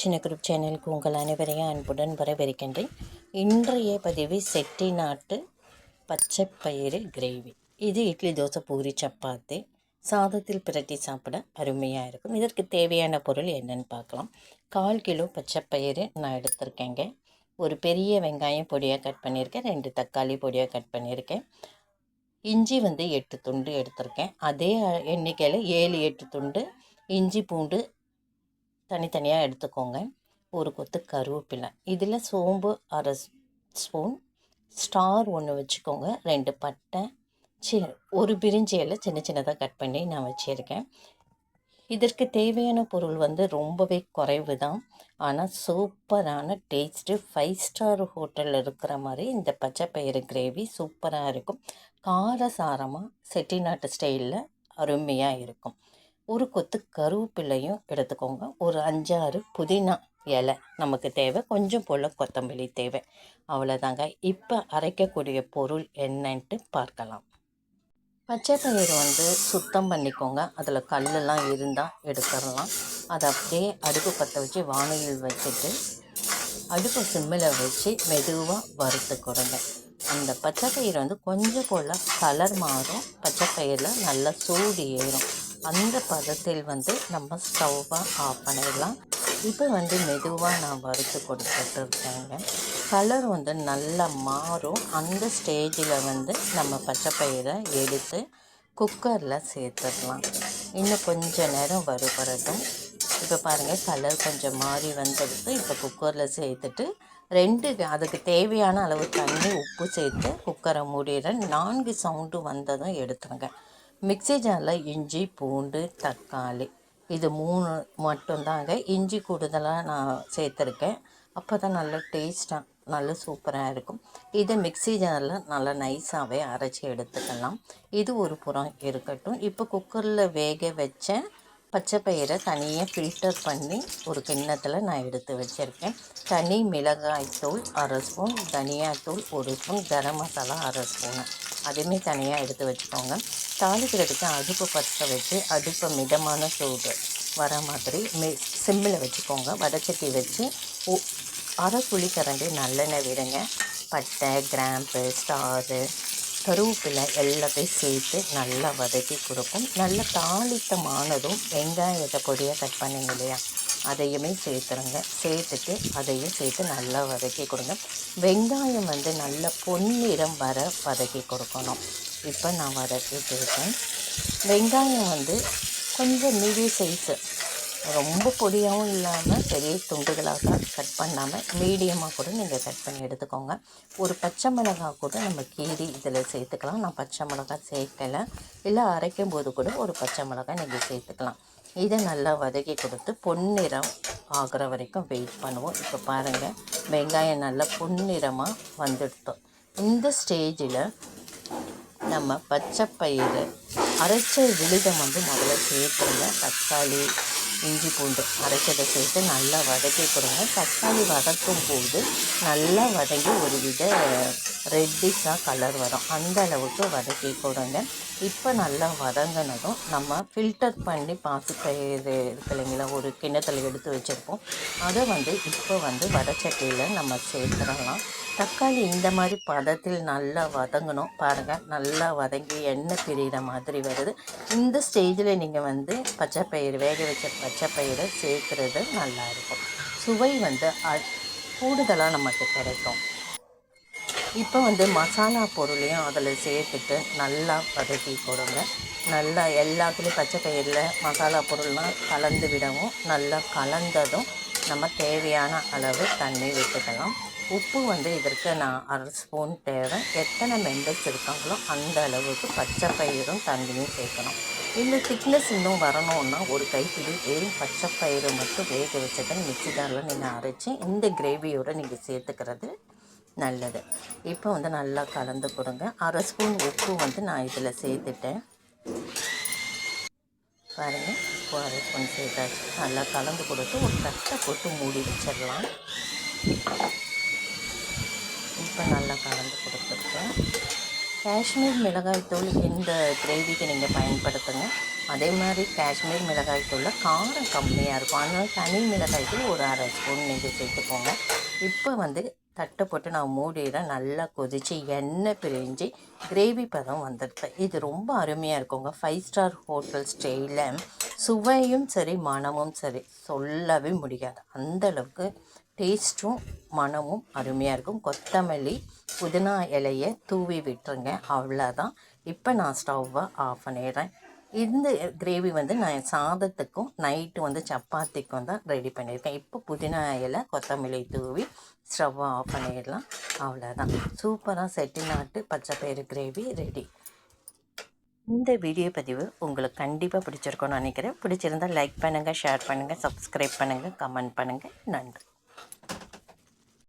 சின்ன குரூப் சேனலுக்கு உங்கள் அனைவரையும் அன்புடன் வரவேற்கின்றேன். இன்றைய பதிவு செட்டி நாட்டு பச்சைப்பயிறு கிரேவி இது இட்லி தோசை பூரி சப்பாத்தி. சாதத்தில் பிரட்டி சாப்பிட அருமையாக இருக்கும். இதற்கு தேவையான பொருள் என்னன்னு பார்க்கலாம். கால் கிலோ பச்சைப்பயிறு நான் எடுத்திருக்கேங்க. ஒரு பெரிய வெங்காயம் பொடியாக கட் பண்ணியிருக்கேன். ரெண்டு தக்காளி பொடியாக கட் பண்ணியிருக்கேன். இஞ்சி வந்து எட்டு துண்டு எடுத்திருக்கேன். அதே எண்ணிக்கையில் ஏழு எட்டு துண்டு இஞ்சி பூண்டு தனித்தனியாக எடுத்துக்கோங்க. ஒரு கொத்து கருவேப்பிலை. இதில் சோம்பு அரை ஸ்பூன். ஸ்டார் ஒன்று வச்சுக்கோங்க. ரெண்டு பட்டை. சி ஒரு பிரிஞ்சி இலை சின்ன சின்னதாக கட் பண்ணி நான் வச்சுருக்கேன். இதற்கு தேவையான பொருள் வந்து ரொம்பவே குறைவு தான் ஆனால் சூப்பரான டேஸ்ட்டு. ஃபைவ் ஸ்டார் ஹோட்டலில் இருக்கிற மாதிரி இந்த பச்சை பயிறு கிரேவி சூப்பராக இருக்கும். காரசாரமாக செட்டிநாட்டு ஸ்டைலில் அருமையாக இருக்கும். ஒரு கொத்து கருவேப்பிலையும் எடுத்துக்கோங்க. ஒரு அஞ்சாறு புதினா இலை நமக்கு தேவை. கொஞ்சம் போல் கொத்தமல்லி தேவை. அவ்வளோதாங்க இப்போ அரைக்கக்கூடிய பொருள் என்னன்ட்டு பார்க்கலாம். பச்சை தயிர் வந்து சுத்தம் பண்ணிக்கோங்க. அதில் கல்லெல்லாம் இருந்தால் எடுத்துடலாம். அதை அப்படியே அடுப்பு பற்ற வச்சு வானலில் வச்சுட்டு அடுப்பு சிம்மில் வச்சு மெதுவாக வறுத்து கொடுங்க அந்த பச்சை பயிர் வந்து கொஞ்சம் போல் கலர் மாறும். பச்சை பயிரில் நல்லா சூடு ஏறும். அந்த பதத்தில் வந்து நம்ம ஸ்டவ்வை ஆஃப் பண்ணிடலாம். இப்போ வந்து மெதுவாக நான் வறுத்து கொடுத்துட்டு இருக்கேங்க. கலர் வந்து நல்லா மாறும். அந்த ஸ்டேஜில் வந்து நம்ம பச்சை பயிரை எடுத்து குக்கரில் சேர்த்துடலாம். இன்னும் கொஞ்சம் நேரம் வறுபடட்டும். இப்போ பாருங்கள் கலர் கொஞ்சம் மாறி வந்துடுது இப்போ குக்கரில் சேர்த்துட்டு ரெண்டு அதுக்கு தேவையான அளவு தண்ணி உப்பு சேர்த்து குக்கரை மூடிடுறேன். நான்கு சவுண்டு வந்ததும் எடுத்துருங்க. மிக்சி ஜாரில் இஞ்சி பூண்டு தக்காளி. இது மூணு மட்டும்தாங்க. இஞ்சி கூடுதலாக நான் சேர்த்துருக்கேன். அப்போ தான் நல்ல டேஸ்ட்டாக நல்ல சூப்பராக இருக்கும். இதை மிக்சி ஜாரில் நல்லா நைஸாகவே அரைச்சி எடுத்துக்கலாம். இது ஒரு புறம் இருக்கட்டும். இப்போ குக்கரில் வேக வச்ச பச்சை பயிரை தனியாக ஃபில்டர் பண்ணி ஒரு கிண்ணத்தில் நான் எடுத்து வச்சுருக்கேன். தனி மிளகாய் தூள் அரை ஸ்பூன் தனியாத்தூள் ஒரு ஸ்பூன் கரம் மசாலா அரை ஸ்பூனு அதுவுமே தனியாக எடுத்து வச்சுக்கோங்க. தாளிக்கிறதுக்கு அடுப்பு பற்ற வச்சு அடுப்பை மிதமான சூடு வர மாதிரி மி சிம்மில் வச்சுக்கோங்க. வடச்சட்டி வச்சு அரை புளி கரண்டி நல்லெண்ணெய் விடுங்க. பட்டை கிராம்பு ஸ்டாரு கருவேப்பிலை எல்லாத்தையும் சேர்த்து நல்லா வதக்கி கொடுக்கும் நல்ல தாளித்தமானதும் வெங்காயத்தை பொடியாக கட் பண்ணிங்க இல்லையா? அதையுமே சேர்த்துருங்க. சேர்த்துட்டு அதையும் சேர்த்து நல்லா வதக்கி கொடுங்க. வெங்காயம் வந்து நல்ல பொன்னிறம் வர வதக்கி கொடுக்கணும். இப்போ நான் வதக்கிட்டு இருக்கேன் வெங்காயம் வந்து கொஞ்சம் மீடியம் சைஸு ரொம்ப பொடியாகவும் இல்லாமல் பெரிய துண்டுகளாக கட் பண்ணாமல் மீடியமாக கூட நீங்கள் கட் பண்ணி எடுத்துக்கோங்க. ஒரு பச்சை மிளகாய் கூட நம்ம கீரி இதில் சேர்த்துக்கலாம். நான் பச்சை மிளகாய் சேர்க்கலை. இல்லை அரைக்கும் போது கூட ஒரு பச்சை மிளகாய் நீங்கள் சேர்த்துக்கலாம். இதை நல்லா வதக்கி கொடுத்து பொன்னிறம் ஆகிற வரைக்கும் வெயிட் பண்ணுவோம். இப்போ பாருங்கள் வெங்காயம் நல்லா பொன்னிறமாக வந்துடுத்தோம் இந்த ஸ்டேஜில் நம்ம பச்சை பயிறு அரைச்ச விழுதம் வந்து முதல்ல சேர்த்துருங்க. தக்காளி இஞ்சி பூண்டு அரைச்சதை சேர்த்து நல்லா வதக்கி கொடுங்க. தக்காளி வதக்கும் போது நல்லா வதங்கி ஒரு வித ரெட்டிஷாக கலர் வரும். அந்த அளவுக்கு வதக்கி கொடுங்க. இப்போ நல்லா வதங்கினதும் நம்ம ஃபில்டர் பண்ணி பாசி இருக்கு இல்லைங்களா ஒரு கிண்ணத்தில் எடுத்து வச்சுருப்போம். அதை வந்து இப்போ வந்து வடச்சட்டியில் நம்ம சேர்த்துடலாம். தக்காளி இந்த மாதிரி பதத்தில் நல்லா வதங்கணும். பாருங்கள் நல்லா வதங்கி எண்ணெய் பிரிகிற மாதிரி வருது. இந்த ஸ்டேஜில் நீங்கள் வந்து பச்சை பயிர் வேக வச்ச பச்சைப்பயிரை சேர்க்குறது நல்லாயிருக்கும். சுவை வந்து கூடுதலாக நமக்கு கிடைக்கும். இப்போ வந்து மசாலா பொருளையும் அதில் சேர்த்துட்டு நல்லா வதக்கி கொடுங்க. நல்லா எல்லாத்துலேயும் பச்சை பயிரில் மசாலா பொருள்லாம் கலந்து விடவும் நல்லா கலந்ததும் நம்ம தேவையான அளவு தண்ணி விட்டுக்கலாம். உப்பு வந்து இதற்கு நான் அரை ஸ்பூன் தேவை. எத்தனை மெம்பர்ஸ் இருக்காங்களோ அந்த அளவுக்கு பச்சை பயிரும் தண்ணியும் சேர்க்கணும். இந்த திக்னஸ் இன்னும் வரணும்னா ஒரு கைப்பிடி வெறும் பச்சை பயிறு மட்டும் வேக வச்சதை மிக்சி ஜாரில் நீங்கள் அரைச்சி இந்த கிரேவியோடு நீங்கள் சேர்த்துக்கிறது நல்லது. இப்போ வந்து நல்லா கலந்து கொடுங்க. அரை ஸ்பூன் உப்பு வந்து நான் இதில் சேர்த்துட்டேன். பாருங்கள் உப்பு அரை ஸ்பூன் சேர்த்தாச்சு. நல்லா கலந்து கொடுத்து ஒரு தட்டை போட்டு மூடி வச்சிடலாம். இப்போ நல்லா கலந்து கொடுத்துருக்கேன். காஷ்மீர் மிளகாய்த்தூள் இந்த கிரேவிக்கு நீங்கள் பயன்படுத்துங்க. அதே மாதிரி காஷ்மீர் மிளகாய்த்தூளில் காரம் கம்மியாக இருக்கும். அதனால் தனி மிளகாய்த்தூள் ஒரு அரை ஸ்பூன் நீங்கள் சேர்த்துக்கோங்க. இப்போ வந்து தட்டை போட்டு நான் மூடிடுறேன் நல்லா கொதித்து எண்ணெய் பிரிஞ்சு கிரேவி பதம் வந்துடுது. இது ரொம்ப அருமையாக இருக்குங்க. ஃபைவ் ஸ்டார் ஹோட்டல் ஸ்டைலில் சுவையும் சரி மனமும் சரி சொல்லவே முடியாது. அந்த அளவுக்கு டேஸ்ட்டும் மனமும் அருமையாக இருக்கும். கொத்தமல்லி புதினா இலையை தூவி விட்டுருங்க. அவ்வளோதான் இப்போ நான் ஸ்டவ்வை ஆஃப் பண்ணிடுறேன். இந்த கிரேவி வந்து நான் சாதத்துக்கும் நைட்டு வந்து சப்பாத்திக்கும் தான் ரெடி பண்ணியிருக்கேன். இப்போ புதினா இலை கொத்தமல்லி தூவி ஸ்டவ்வை ஆஃப் பண்ணிடலாம். அவ்வளோதான் சூப்பராக செட்டிநாட்டு பச்சைப்பயிறு கிரேவி ரெடி இந்த வீடியோ பதிவு உங்களுக்கு கண்டிப்பாக பிடிச்சிருக்கோன்னு நினைக்கிறேன். பிடிச்சிருந்தால் லைக் பண்ணுங்கள் ஷேர் பண்ணுங்கள் சப்ஸ்கிரைப் பண்ணுங்கள் கமெண்ட் பண்ணுங்கள் நன்றி.